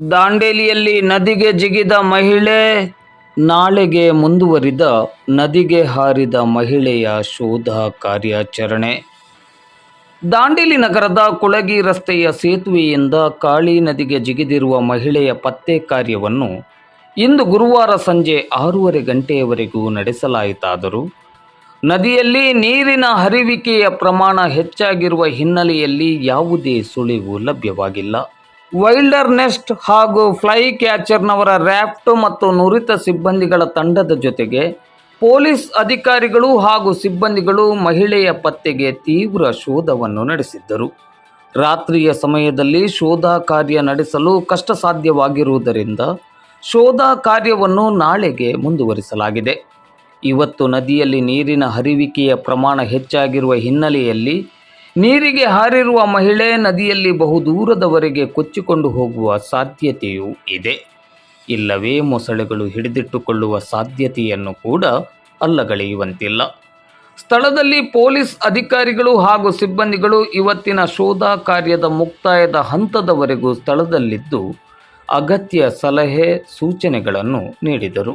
ದಾಂಡೇಲಿಯಲ್ಲಿ ನದಿಗೆ ಜಿಗಿದ ಮಹಿಳೆ, ನಾಳೆಗೆ ಮುಂದುವರಿದ ನದಿಗೆ ಹಾರಿದ ಮಹಿಳೆಯ ಶೋಧ ಕಾರ್ಯಾಚರಣೆ. ದಾಂಡೇಲಿ ನಗರದ ಕುಳಗಿ ರಸ್ತೆಯ ಸೇತುವೆಯಿಂದ ಕಾಳಿ ನದಿಗೆ ಜಿಗಿದಿರುವ ಮಹಿಳೆಯ ಪತ್ತೆ ಕಾರ್ಯವನ್ನು ಇಂದು ಗುರುವಾರ ಸಂಜೆ ಆರೂವರೆ ಗಂಟೆಯವರೆಗೂ ನಡೆಸಲಾಯಿತಾದರೂ, ನದಿಯಲ್ಲಿ ನೀರಿನ ಹರಿವಿಕೆಯ ಪ್ರಮಾಣ ಹೆಚ್ಚಾಗಿರುವ ಹಿನ್ನೆಲೆಯಲ್ಲಿ ಯಾವುದೇ ಸುಳಿವು ಲಭ್ಯವಾಗಿಲ್ಲ. ವೈಲ್ಡರ್ ನೆಸ್ಟ್ ಹಾಗೂ ಫ್ಲೈ ಕ್ಯಾಚರ್ನವರ ರ್ಯಾಫ್ಟ್ ಮತ್ತು ನುರಿತ ಸಿಬ್ಬಂದಿಗಳ ತಂಡದ ಜೊತೆಗೆ ಪೊಲೀಸ್ ಅಧಿಕಾರಿಗಳು ಹಾಗೂ ಸಿಬ್ಬಂದಿಗಳು ಮಹಿಳೆಯ ಪತ್ತೆಗೆ ತೀವ್ರ ಶೋಧವನ್ನು ನಡೆಸಿದ್ದರು. ರಾತ್ರಿಯ ಸಮಯದಲ್ಲಿ ಶೋಧ ಕಾರ್ಯ ನಡೆಸಲು ಕಷ್ಟ ಸಾಧ್ಯವಾಗಿರುವುದರಿಂದ ಶೋಧ ಕಾರ್ಯವನ್ನು ನಾಳೆಗೆ ಮುಂದುವರಿಸಲಾಗಿದೆ. ಇವತ್ತು ನದಿಯಲ್ಲಿ ನೀರಿನ ಹರಿವಿಕೆಯ ಪ್ರಮಾಣ ಹೆಚ್ಚಾಗಿರುವ ಹಿನ್ನೆಲೆಯಲ್ಲಿ ನೀರಿಗೆ ಹಾರಿರುವ ಮಹಿಳೆ ನದಿಯಲ್ಲಿ ಬಹುದೂರದವರೆಗೆ ಕೊಚ್ಚಿಕೊಂಡು ಹೋಗುವ ಸಾಧ್ಯತೆಯೂ ಇದೆ. ಇಲ್ಲವೇ ಮೊಸಳೆಗಳು ಹಿಡಿದಿಟ್ಟುಕೊಳ್ಳುವ ಸಾಧ್ಯತೆಯನ್ನು ಕೂಡ ಅಲ್ಲಗಳೆಯುವಂತಿಲ್ಲ. ಸ್ಥಳದಲ್ಲಿ ಪೊಲೀಸ್ ಅಧಿಕಾರಿಗಳು ಹಾಗೂ ಸಿಬ್ಬಂದಿಗಳು ಇವತ್ತಿನ ಶೋಧ ಕಾರ್ಯದ ಮುಕ್ತಾಯದ ಹಂತದವರೆಗೂ ಸ್ಥಳದಲ್ಲಿದ್ದು ಅಗತ್ಯ ಸಲಹೆ ಸೂಚನೆಗಳನ್ನು ನೀಡಿದರು.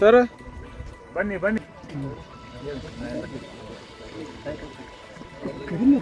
ಸರ್? ಬನ್ನಿ ಬನ್ನಿ. ಕಡಿಮೆ